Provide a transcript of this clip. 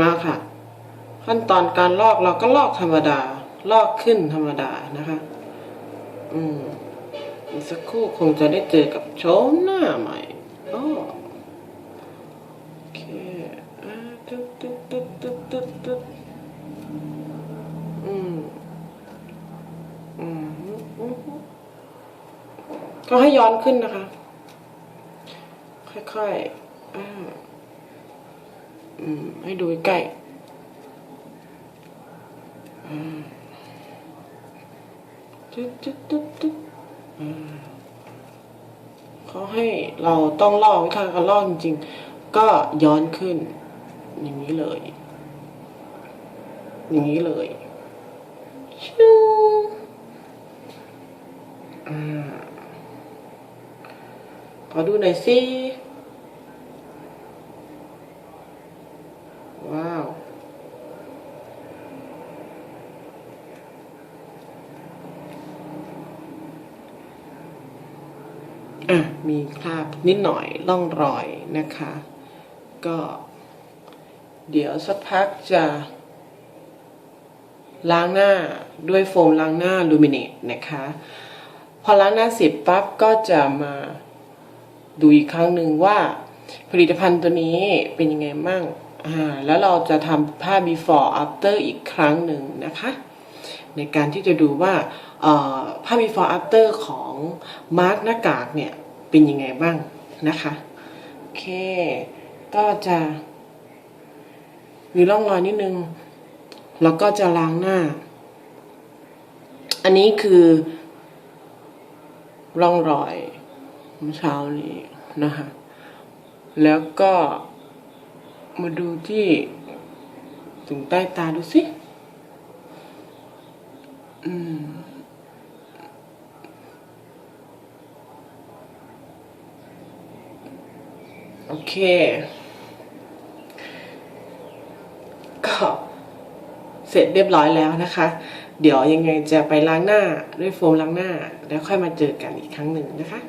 มาค่ะ ขั้นตอนการลอกเราก็ลอกธรรมดา ลอกขึ้นธรรมดานะคะ อืมอีกสักครู่คงจะได้เจอกับโฉมหน้าใหม่โอเคอ่าตึ๊ดตึ๊ดตึ๊ดตึ๊ดตึ๊ดตึ๊ดอืมอืมอืมก็ให้ย้อนขึ้นนะคะ ค่อยๆอ่า อืม ให้ดูใกล้ๆอ่าตึ๊ดตึ๊ดตึ๊ดตึ๊ดเขาให้เราต้องลอกวิธีการลอกจริงๆ ก็ย้อนขึ้น อย่างนี้เลย อย่างนี้เลยชิวอ่าขอดูหน่อยสิ ว้าว อะมีคราบนิดหน่อยร่องรอยนะคะ ก็ เดี๋ยวสักพักจะ ล้างหน้าด้วยโฟมล้างหน้าลูมิเนตนะคะ พอล้างหน้าเสร็จปั๊บก็จะมาดูอีกครั้งหนึ่งว่าผลิตภัณฑ์ตัวนี้เป็นยังไงมั่งอ่าแล้วเราจะทำภาพ before after อีกครั้งหนึ่งนะคะ ในการที่จะดูว่าภาพ before after ของมาร์กหน้ากากเนี่ยเป็นยังไงบ้างนะคะโอเค ก็จะมีร่องรอยนิดนึง แล้วก็จะล้างหน้า อันนี้คือร่องรอยเมื่อเช้านี้นะคะแล้วก็มาดูที่ถึงใต้ตาดูสิ อืม โอเค ก็เสร็จเรียบร้อยแล้วนะคะ เดี๋ยวยังไงจะไปล้างหน้าด้วยโฟมล้างหน้า แล้วค่อยมาเจอกันอีกครั้งหนึ่งนะคะ